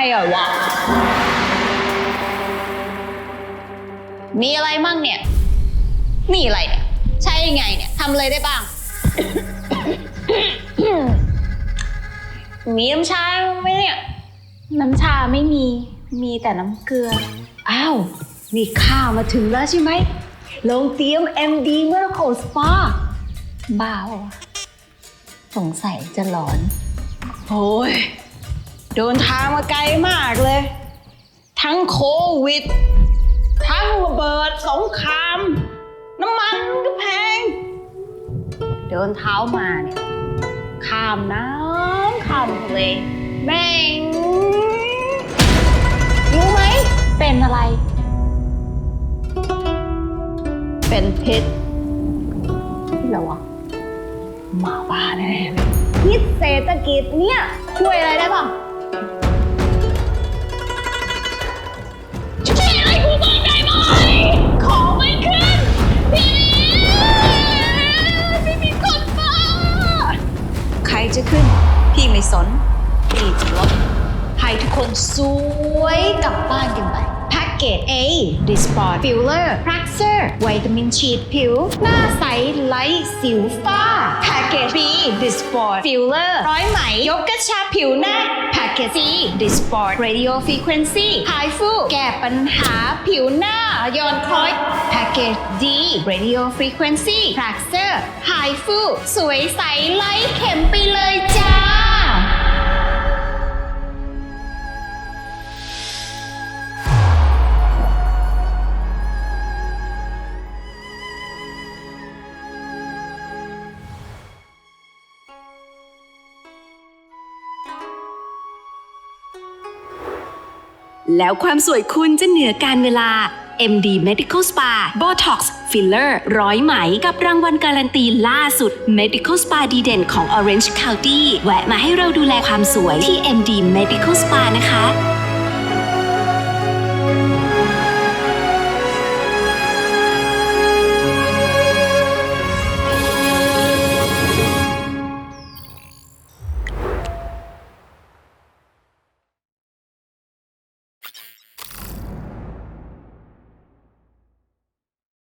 ให้เหรอวะ มีอะไรมั่งเนี่ย นี่อะไรเนี่ย ใช้ยังไงเนี่ยทำอะไรได้บ้าง มีน้ำชาไหมเนี่ย น้ำชาไม่มี มีแต่น้ำเกลือ อ้าว นี่ข้ามาถึงแล้วใช่ไหม ลงเตรียม MD Miracle Spa บ้าวะสงสัยจะหลอน โอ้ย เดินทางมาไกลมากเลย ทั้งโควิด ทั้งระเบิดสงคราม น้ำมันก็แพง เดินเท้ามาเนี่ยข้ามน้ำข้ามทะเลแม่งรู้ไหม เป็นอะไร เป็นพิษที่เราอะหมาบ้าแน่ๆเลยพิษเศรษฐกิจเนี่ย ช่วยอะไรได้บ้าง จะขึ้น พี่ไม่สนพี่จะลดให้ทุกคนสวยกลับบ้านกันไป แพ็กเกจ A Disport Filler Praxer วิตามินฉีดผิว หน้าใสไร้สิวฝ้าแพ็กเกจ B Disport Filler ร้อยไหม ยกกระชับผิวหน้าแพ็กเกจ C Disport Radio Frequency High Fu แก้ปัญหาผิวหน้าย้อนคล้อยแพ็กเกจ D Radio Frequency Praxer High Fu สวยใสไล่เข็มไปเลยจ้า แล้วความสวยคุณจะเหนือการเวลา MD Medical Spa Botox Filler ร้อยไหมกับรางวัลการันตีล่าสุด Medical Spa ดีเด่นของ Orange County แวะมาให้เราดูแลความสวยที่ MD Medical Spa นะคะ